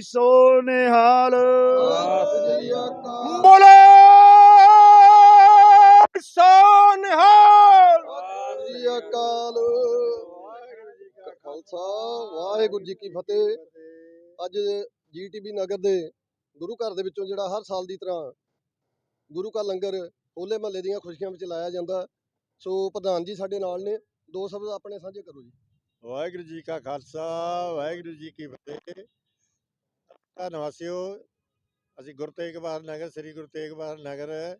ਸੋ ਨਿਹਾਲ। ਬੋਲੇ ਸੋ ਨਿਹਾਲ। ਸ੍ਰੀ ਅਕਾਲ ਵਾਹਿਗੁਰੂ ਜੀ ਕਾ ਖਾਲਸਾ, ਵਾਹਿਗੁਰੂ ਜੀ ਕੀ ਫਤਿਹ। ਅੱਜ ਜੀਟੀਬੀ ਨਗਰ ਦੇ ਗੁਰੂ ਘਰ ਦੇ ਵਿੱਚੋਂ ਜਿਹੜਾ ਹਰ ਸਾਲ ਦੀ ਤਰ੍ਹਾਂ ਗੁਰੂ ਕਾ ਲੰਗਰ ਹੋਲੇ ਮਹੱਲੇ ਦੀਆਂ ਖੁਸ਼ੀਆਂ ਵਿੱਚ ਲਾਇਆ ਜਾਂਦਾ। ਸੋ ਪ੍ਰਧਾਨ ਜੀ ਸਾਡੇ ਨਾਲ ਨੇ। ਦੋ ਸ਼ਬਦ ਆਪਣੇ ਸਾਂਝੇ ਕਰੋ ਜੀ। ਵਾਹਿਗੁਰੂ ਜੀ ਕਾ ਖਾਲਸਾ, ਵਾਹਿਗੁਰੂ ਜੀ ਕੀ ਫਤਿਹ। ਧੰਨ ਨਿਵਾਸੀਓ ਅਸੀਂ ਗੁਰੂ ਤੇਗ ਬਹਾਦਰ ਨਗਰ, ਸ੍ਰੀ ਗੁਰੂ ਤੇਗ ਬਹਾਦਰ ਨਗਰ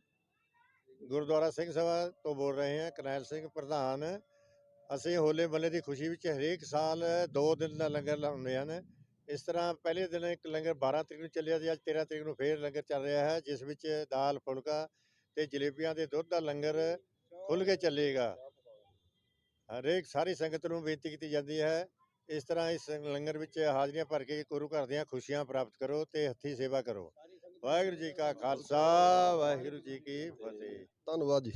ਗੁਰਦੁਆਰਾ ਸਿੰਘ ਸਭਾ ਤੋਂ ਬੋਲ ਰਹੇ ਹਾਂ ਕਰਨੈਲ ਸਿੰਘ ਪ੍ਰਧਾਨ। ਅਸੀਂ ਹੋਲੇ ਮੱਲੇ ਦੀ ਖੁਸ਼ੀ ਵਿੱਚ ਹਰੇਕ ਸਾਲ ਦੋ ਦਿਨ ਦਾ ਲੰਗਰ ਲਾਉਂਦੇ ਹਨ। ਇਸ ਤਰ੍ਹਾਂ ਪਹਿਲੇ ਦਿਨ ਇੱਕ ਲੰਗਰ 12 ਤਰੀਕ ਨੂੰ ਚੱਲਿਆ ਸੀ ਅੱਜ 13 ਤਰੀਕ ਨੂੰ ਫੇਰ ਲੰਗਰ ਚੱਲ ਰਿਹਾ ਹੈ, ਜਿਸ ਵਿੱਚ ਦਾਲ ਫੁਲਕਾ ਤੇ ਜਲੇਬੀਆਂ ਦੇ ਦੁੱਧ ਦਾ ਲੰਗਰ ਖੁੱਲ੍ਹ ਕੇ ਚੱਲੇਗਾ। ਹਰੇਕ ਸਾਰੀ ਸੰਗਤ ਨੂੰ ਬੇਨਤੀ ਕੀਤੀ ਜਾਂਦੀ ਹੈ, ਇਸ ਤਰ੍ਹਾਂ ਇਸ ਲੰਗਰ ਵਿੱਚ ਹਾਜ਼ਰੀਆਂ ਭਰ ਕੇ ਗੁਰੂ ਘਰ ਦੀਆਂ ਖੁਸ਼ੀਆਂ ਪ੍ਰਾਪਤ ਕਰੋ ਤੇ ਹੱਥੀ ਸੇਵਾ ਕਰੋ। ਵਾਹਿਗੁਰੂ ਜੀ ਕਾ ਖਾਲਸਾ, ਵਾਹਿਗੁਰੂ ਜੀ ਕੀ ਫਤਿਹ। ਧੰਨਵਾਦ ਜੀ।